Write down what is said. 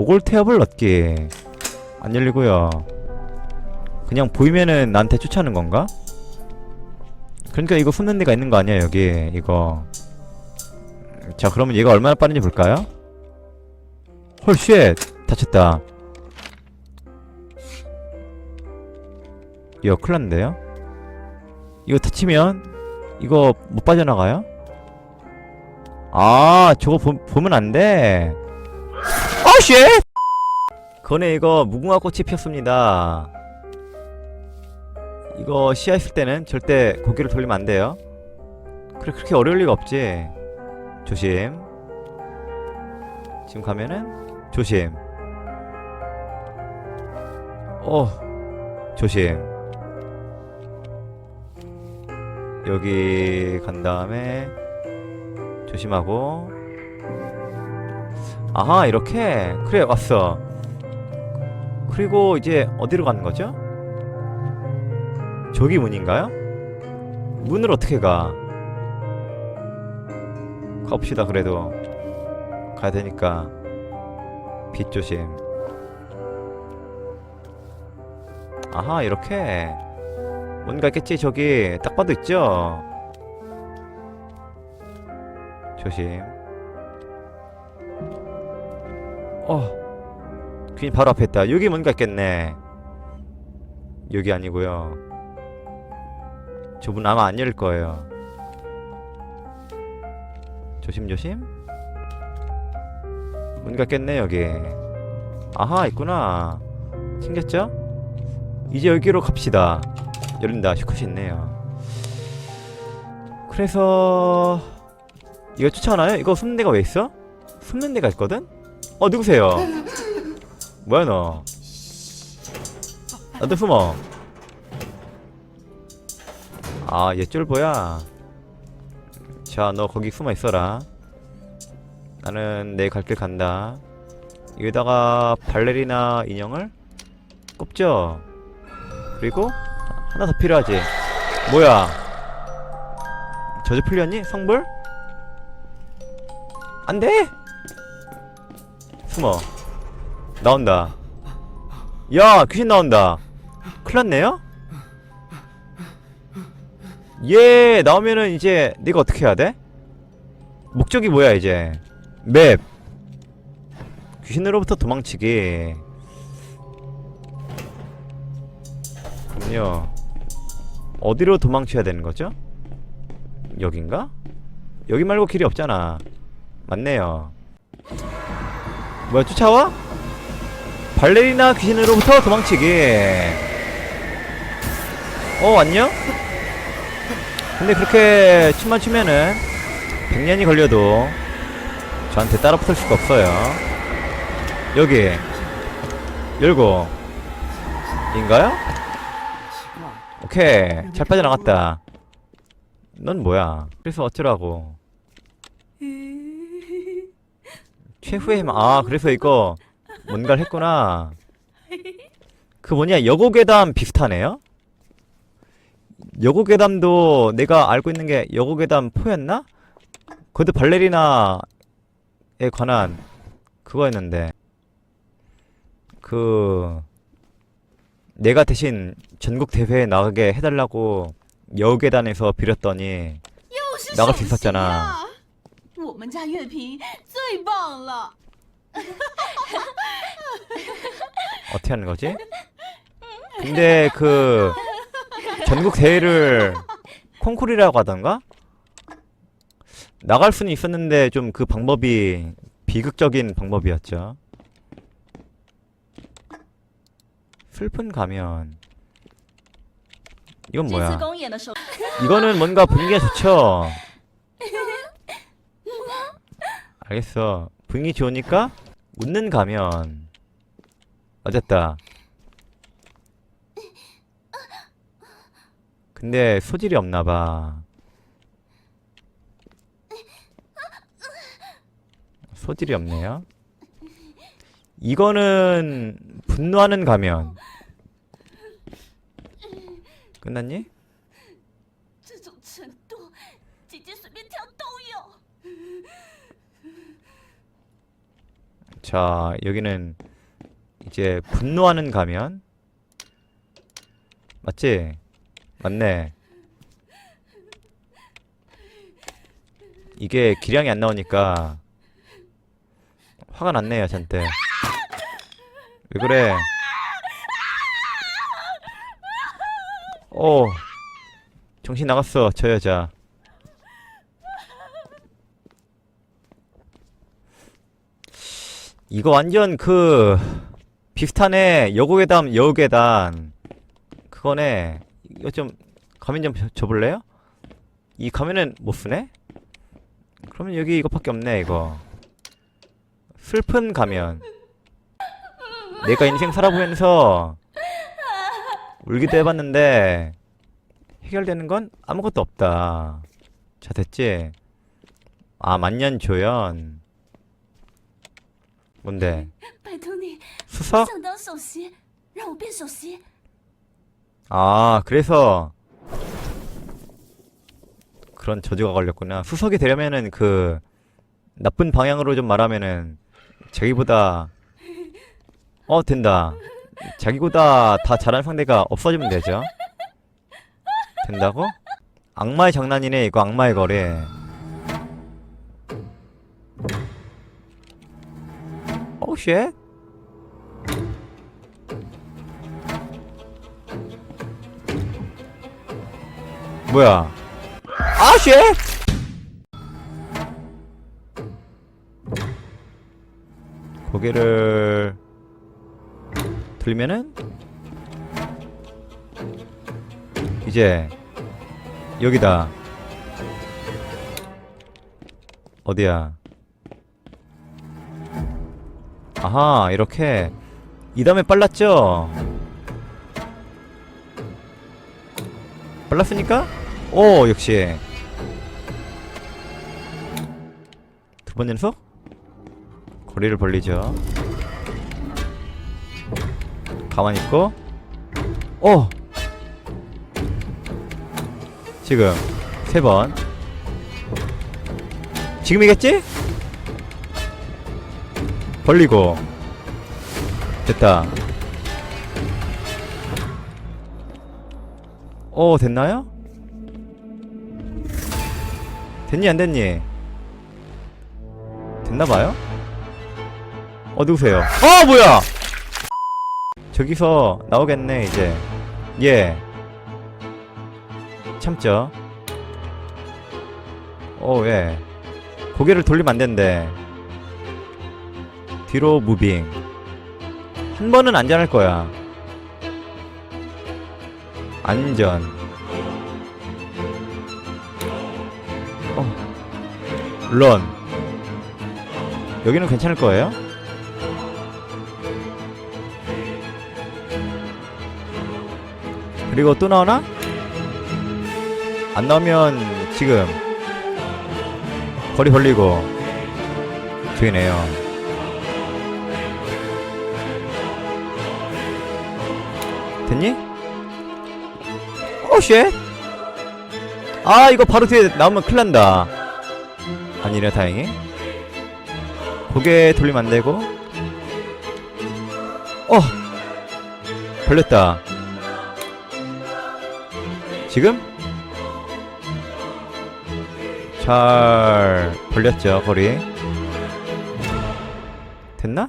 오골 태엽을 넣기 안 열리고요 그냥 보이면은 나한테 쫓아오는 건가? 그러니까 이거 숨는 데가 있는 거 아니야 여기 이거 자 그러면 얘가 얼마나 빠른지 볼까요? 헐쉣 다쳤다 이거 큰일 났는데요? 이거 다치면 이거 못 빠져나가요? 아 저거 보, 보면 안돼 어 쉣! 그거네 이거 무궁화 꽃이 피었습니다. 이거 시야 있을 때는 절대 고개를 돌리면 안 돼요. 그래 그렇게 어려울 리가 없지. 조심. 지금 가면은 조심. 어 조심. 여기 간 다음에 조심하고 아하 이렇게 그래 왔어 그리고 이제 어디로 가는 거죠? 저기 문인가요? 문을 어떻게 가? 가봅시다 그래도 가야 되니까 빛 조심 아하 이렇게 뭔가 있겠지 저기 딱 봐도 있죠? 조심 어. 괜히 바로 앞에 있다. 여기 뭔가 있겠네. 여기 아니고요. 저분 아마 안 열릴 거예요. 조심조심. 뭔가 있겠네 여기. 아하 있구나. 챙겼죠? 이제 여기로 갑시다. 열린다. 슈컷이 있네요. 그래서 이거 쫓아오나요? 이거 숨는 데가 왜 있어? 숨는 데가 있거든? 어 누구세요? 뭐야 너 나도 숨어 아 얘 쫄보야 자 너 거기 숨어 있어라 나는 내 갈 길 간다 여기다가 발레리나 인형을 꼽죠 그리고 하나 더 필요하지 뭐야 저주 풀렸니? 성불? 안 돼! 숨어. 나온다. 야 귀신 나온다. 큰일났네요? 얘 나오면은 이제 네가 어떻게 해야 돼? 목적이 뭐야 이제? 맵. 귀신으로부터 도망치기. 그럼요. 어디로 도망쳐야 되는 거죠? 여긴가? 여기 말고 길이 없잖아. 맞네요 뭐야 쫓아와? 발레리나 귀신으로부터 도망치기 어 안녕? 근데 그렇게 춤만 추면은 100년이 걸려도 저한테 따라 붙을 수가 없어요 여기 열고 인가요? 오케이 잘 빠져나갔다 넌 뭐야 그래서 어쩌라고 최후의 희망. 아, 그래서 이거 뭔가를 했구나. 그 뭐냐, 여고괴담 비슷하네요? 여고괴담도 내가 알고 있는 게 여고괴담 포였나? 그것도 발레리나에 관한 그거였는데. 그, 내가 대신 전국 대회에 나가게 해달라고 여우괴단에서 빌었더니 나갈 수 있었잖아. 我们家月平最棒了， 어떻게 하는 거지? 근데 그 전국 대회를 콩쿠르라고 하던가? 나갈 수는 있었는데 좀 그 방법이 비극적인 방법이었죠. 슬픈 가면 이건 这次 뭐야? 公演的首 이거는 뭔가 분위기가 좋죠. 알겠어. 분위기 좋으니까 웃는 가면 어쨌다. 근데 소질이 없나 봐. 소질이 없네요. 이거는 분노하는 가면 끝났니? 자, 여기는 이제 분노하는 가면 맞지? 맞네. 이게 기량이 안 나오니까 화가 났네요, 잔뜩. 왜 그래? 어, 정신 나갔어, 저 여자. 이거 완전 그 비슷하네. 여고괴담, 여우괴담. 그거네. 이거 좀 가면 좀 줘- 줘볼래요? 이 가면은 못 쓰네? 그러면 여기 이거밖에 없네 이거. 슬픈 가면. 내가 인생 살아보면서 울기도 해봤는데 해결되는 건 아무것도 없다. 자 됐지? 아 만년 조연. 뭔데? 수석? 아 그래서 그런 저주가 걸렸구나 수석이 되려면은 그 나쁜 방향으로 좀 말하면은 자기보다 어 된다 자기보다 다 잘한 상대가 없어지면 되죠 된다고? 악마의 장난이네 이거 악마의 거래 오 쉣. 뭐야? 아, 쉣! 고개를 들면은 이제 여기다 어디야? 아하 이렇게. 이 다음에 빨랐죠? 빨랐으니까? 오 역시. 두번 연속? 거리를 벌리죠. 가만히 있고. 오! 지금 세 번. 지금이겠지? 벌리고 됐다 오 됐나요? 됐니 안 됐니? 됐나봐요? 어 누구세요? 어 뭐야! 저기서 나오겠네 이제 예 참죠 어예 고개를 돌리면 안 된대 뒤로 무빙 한 번은 안전할 거야 안전 어. 런 여기는 괜찮을 거예요? 그리고 또 나오나? 안 나오면 지금 거리 벌리고 저기네요 됐니? 오 쉣! 아 이거 바로 뒤에 나오면 큰일 난다. 아니래 다행히. 고개 돌리면 안 되고. 어. 벌렸다. 지금? 잘 벌렸죠 거리. 됐나?